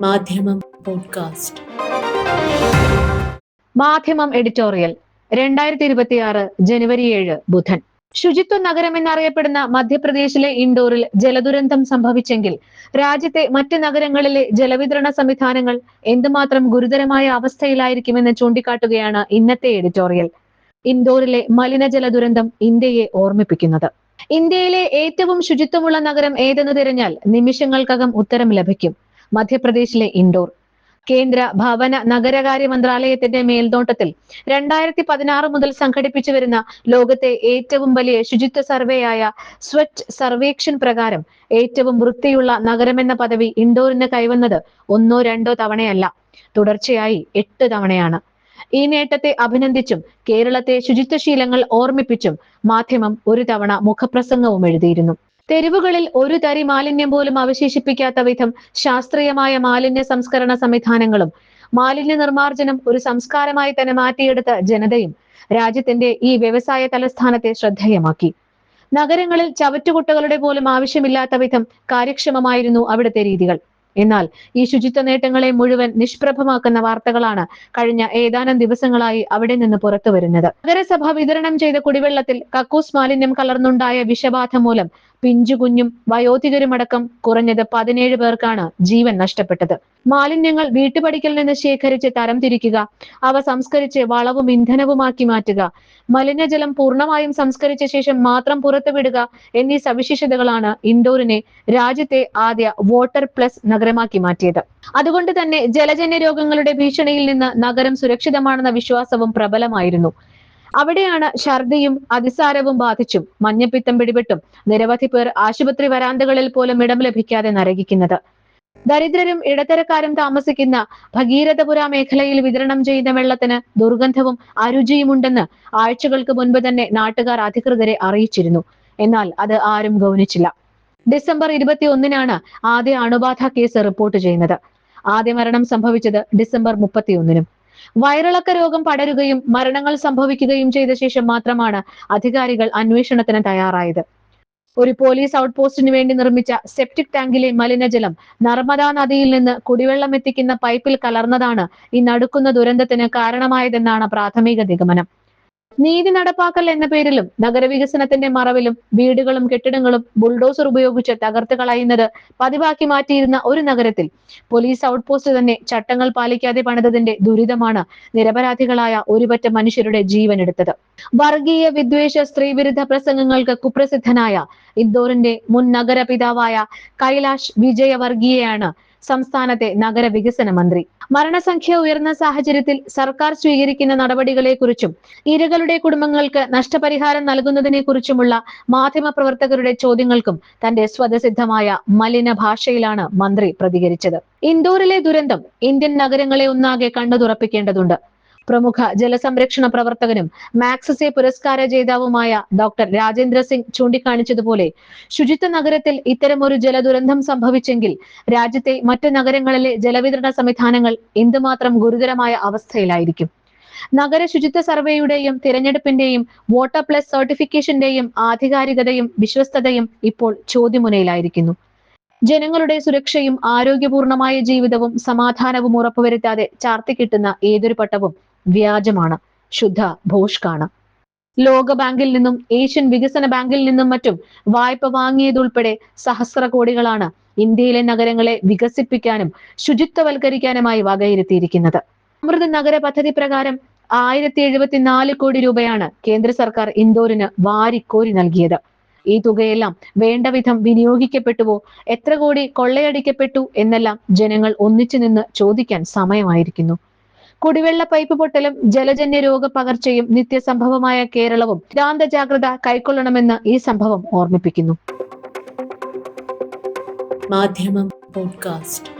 മാധ്യമം പോഡ്കാസ്റ്റ്. മാധ്യമം എഡിറ്റോറിയൽ രണ്ടായിരത്തി ഇരുപത്തിയാറ് ജനുവരി ഏഴ് ബുധൻ. ശുചിത്വ നഗരം എന്നറിയപ്പെടുന്ന മധ്യപ്രദേശിലെ ഇൻഡോറിൽ ജലദുരന്തം സംഭവിച്ചെങ്കിൽ രാജ്യത്തെ മറ്റ് നഗരങ്ങളിലെ ജലവിതരണ സംവിധാനങ്ങൾ എന്തുമാത്രം ഗുരുതരമായ അവസ്ഥയിലായിരിക്കുമെന്ന് ചൂണ്ടിക്കാട്ടുകയാണ് ഇന്നത്തെ എഡിറ്റോറിയൽ. ഇൻഡോറിലെ മലിനജല ദുരന്തം ഇന്ത്യയെ ഓർമ്മിപ്പിക്കുന്നത്. ഇന്ത്യയിലെ ഏറ്റവും ശുചിത്വമുള്ള നഗരം ഏതെന്ന് തിരഞ്ഞാൽ നിമിഷങ്ങൾക്കകം ഉത്തരം ലഭിക്കും. മധ്യപ്രദേശിലെ ഇൻഡോർ. കേന്ദ്ര ഭവന നഗരകാര്യ മന്ത്രാലയത്തിന്റെ മേൽനോട്ടത്തിൽ രണ്ടായിരത്തി പതിനാറ് മുതൽ സംഘടിപ്പിച്ചു വരുന്ന ലോകത്തെ ഏറ്റവും വലിയ ശുചിത്വ സർവേയായ സ്വച്ഛ് സർവേക്ഷൻ പ്രകാരം ഏറ്റവും വൃത്തിയുള്ള നഗരമെന്ന പദവി ഇൻഡോറിന് കൈവന്നത് ഒന്നോ രണ്ടോ തവണയല്ല. തുടർച്ചയായി എട്ട് തവണയാണ്. ഈ നേട്ടത്തെ അഭിനന്ദിച്ചും കേരളത്തെ ശുചിത്വശീലങ്ങൾ ഓർമ്മിപ്പിച്ചും മാധ്യമം ഒരു തവണ മുഖപ്രസംഗവും എഴുതിയിരുന്നു. തെരുവുകളിൽ ഒരു തരി മാലിന്യം പോലും അവശേഷിപ്പിക്കാത്ത വിധം ശാസ്ത്രീയമായ മാലിന്യ സംസ്കരണ സംവിധാനങ്ങളും മാലിന്യ നിർമ്മാർജനം ഒരു സംസ്കാരമായി തന്നെ മാറ്റിയെടുത്ത ജനതയും രാജ്യത്തിന്റെ ഈ വ്യവസായ തലസ്ഥാനത്തെ ശ്രദ്ധേയമാക്കി. നഗരങ്ങളിൽ ചവറ്റുകുട്ടകളുടെ പോലും ആവശ്യമില്ലാത്ത വിധം കാര്യക്ഷമമായിരുന്നു അവിടുത്തെ രീതികൾ. എന്നാൽ ഈ ശുചിത്വ നേട്ടങ്ങളെ മുഴുവൻ നിഷ്പ്രഭമാക്കുന്ന വാർത്തകളാണ് കഴിഞ്ഞ ഏതാനും ദിവസങ്ങളായി അവിടെ നിന്ന് പുറത്തു വരുന്നത് നഗരസഭ വിതരണം ചെയ്ത കുടിവെള്ളത്തിൽ കക്കൂസ് മാലിന്യം കലർന്നുണ്ടായ വിഷബാധ മൂലം പിഞ്ചു കുഞ്ഞും വയോധികരുമടക്കം കുറഞ്ഞത് പതിനേഴ് പേർക്കാണ് ജീവൻ നഷ്ടപ്പെട്ടത്. മാലിന്യങ്ങൾ വീട്ടുപടിക്കൽ നിന്ന് ശേഖരിച്ച് തരംതിരിക്കുക അവ സംസ്കരിച്ച് വളവും ഇന്ധനവുമാക്കി മാറ്റുക മലിനജലം പൂർണമായും സംസ്കരിച്ച ശേഷം മാത്രം പുറത്തുവിടുക എന്നീ സവിശേഷതകളാണ് ഇൻഡോറിനെ രാജ്യത്തെ ആദ്യ വോട്ടർ പ്ലസ് നഗരമാക്കി മാറ്റിയത്. അതുകൊണ്ട് തന്നെ ജലജന്യ രോഗങ്ങളുടെ ഭീഷണിയിൽ നിന്ന് നഗരം സുരക്ഷിതമാണെന്ന വിശ്വാസവും പ്രബലമായിരുന്നു. അവിടെയാണ് ഛർദിയും അതിസാരവും ബാധിച്ചും മഞ്ഞപ്പിത്തം പിടിപെട്ടും നിരവധി പേർ ആശുപത്രി വരാന്തകളിൽ പോലും ഇടം ലഭിക്കാതെ നരകിക്കുന്നത്. ദരിദ്രരും ഇടത്തരക്കാരും താമസിക്കുന്ന ഭഗീരഥപുര മേഖലയിൽ വിതരണം ചെയ്യുന്ന വെള്ളത്തിന് ദുർഗന്ധവും അരുചിയുമുണ്ടെന്ന് ആഴ്ചകൾക്ക് മുൻപ് തന്നെ നാട്ടുകാർ അധികൃതരെ അറിയിച്ചിരുന്നു. എന്നാൽ അത് ആരും ഗൗനിച്ചില്ല. ഡിസംബർ ഇരുപത്തി ഒന്നിനാണ് ആദ്യ അണുബാധ കേസ് റിപ്പോർട്ട് ചെയ്യുന്നത്. ആദ്യ മരണം സംഭവിച്ചത് ഡിസംബർ മുപ്പത്തിയൊന്നിനും. വയറിളക്ക രോഗം പടരുകയും മരണങ്ങൾ സംഭവിക്കുകയും ചെയ്ത ശേഷം മാത്രമാണ് അധികാരികൾ അന്വേഷണത്തിന് തയ്യാറായത്. ഒരു പോലീസ് ഔട്ട് പോസ്റ്റിന് വേണ്ടി നിർമ്മിച്ച സെപ്റ്റിക് ടാങ്കിലെ മലിനജലം നർമ്മദാ നദിയിൽ നിന്ന് കുടിവെള്ളം എത്തിക്കുന്ന പൈപ്പിൽ കലർന്നതാണ് ഈ നടുക്കുന്ന ദുരന്തത്തിന് കാരണമായതെന്നാണ് പ്രാഥമിക നിഗമനം. നീതി നടപ്പാക്കൽ എന്ന പേരിലും നഗരവികസനത്തിന്റെ മറവിലും വീടുകളും കെട്ടിടങ്ങളും ബുൾഡോസർ ഉപയോഗിച്ച് തകർത്ത് കളയുന്നത് പതിവാക്കി മാറ്റിയിരുന്ന ഒരു നഗരത്തിൽ. പോലീസ് ഔട്ട് പോസ്റ്റ് തന്നെ ചട്ടങ്ങൾ പാലിക്കാതെ പണിതതിന്റെ ദുരിതമാണ് നിരപരാധികളായ ഒരുപറ്റ മനുഷ്യരുടെ ജീവൻ എടുത്തത് വർഗീയ വിദ്വേഷ സ്ത്രീവിരുദ്ധ പ്രസംഗങ്ങൾക്ക് കുപ്രസിദ്ധനായ ഇന്ദോറിന്റെ മുൻ നഗരപിതാവായ കൈലാഷ് വിജയവർഗീയയാണ് സംസ്ഥാനത്തെ നഗരവികസന മന്ത്രി മരണസംഖ്യ ഉയർന്ന സാഹചര്യത്തിൽ സർക്കാർ സ്വീകരിക്കുന്ന നടപടികളെക്കുറിച്ചും ഇരകളുടെ കുടുംബങ്ങൾക്ക് നഷ്ടപരിഹാരം നൽകുന്നതിനെക്കുറിച്ചുമുള്ള മാധ്യമപ്രവർത്തകരുടെ ചോദ്യങ്ങൾക്കും തന്റെ സ്വതസിദ്ധമായ മലിന ഭാഷയിലാണ് മന്ത്രി പ്രതികരിച്ചത്. ഇൻഡോറിലെ ദുരന്തം ഇന്ത്യൻ നഗരങ്ങളെ ഒന്നാകെ കണ്ണു തുറപ്പിക്കേണ്ടതുണ്ട് പ്രമുഖ ജലസംരക്ഷണ പ്രവർത്തകനും മാക്സസെ പുരസ്കാര ജേതാവുമായ ഡോക്ടർ രാജേന്ദ്ര സിംഗ് ചൂണ്ടിക്കാണിച്ചതുപോലെ ശുചിത്വ നഗരത്തിൽ ഇത്തരമൊരു ജലദുരന്തം സംഭവിച്ചെങ്കിൽ രാജ്യത്തെ മറ്റ് നഗരങ്ങളിലെ ജലവിതരണ സംവിധാനങ്ങൾ എന്തുമാത്രം ഗുരുതരമായ അവസ്ഥയിലായിരിക്കും? നഗര ശുചിത്വ സർവേയുടെയും തിരഞ്ഞെടുപ്പിന്റെയും വോട്ടർ പ്ലസ് സർട്ടിഫിക്കേഷന്റെയും ആധികാരികതയും വിശ്വസ്തതയും ഇപ്പോൾ ചോദ്യമുനയിലായിരിക്കുന്നു. ജനങ്ങളുടെ സുരക്ഷയും ആരോഗ്യപൂർണമായ ജീവിതവും സമാധാനവും ഉറപ്പുവരുത്താതെ ചാർത്തിക്കിട്ടുന്ന ഏതൊരു പട്ടവും വ്യാജമാണ്. ശുദ്ധ ഭോഷ്കാണ്. ലോകബാങ്കിൽ നിന്നും ഏഷ്യൻ വികസന ബാങ്കിൽ നിന്നും മറ്റും വായ്പ വാങ്ങിയതുൾപ്പെടെ സഹസ്ര കോടികളാണ് ഇന്ത്യയിലെ നഗരങ്ങളെ വികസിപ്പിക്കാനും ശുചിത്വവൽക്കരിക്കാനുമായി വകയിരുത്തിയിരിക്കുന്നത്. അമൃത് നഗര പദ്ധതി പ്രകാരം ആയിരത്തി എഴുപത്തിനാല് കോടി രൂപയാണ് കേന്ദ്ര സർക്കാർ ഇൻഡോറിന് വാരിക്കോരി നൽകിയത്. ഈ തുകയെല്ലാം വേണ്ട വിധം വിനിയോഗിക്കപ്പെട്ടുവോ എത്ര കോടി കൊള്ളയടിക്കപ്പെട്ടു എന്നെല്ലാം ജനങ്ങൾ ഒന്നിച്ചു നിന്ന് ചോദിക്കാൻ സമയമായിരിക്കുന്നു. കുടിവെള്ള പൈപ്പ് പൊട്ടലും ജലജന്യ രോഗപകർച്ചയും നിത്യസംഭവമായ കേരളവും ശാന്ത ജാഗ്രത കൈക്കൊള്ളണമെന്ന് ഈ സംഭവം ഓർമ്മിപ്പിക്കുന്നു. മാധ്യമം പോഡ്കാസ്റ്റ്.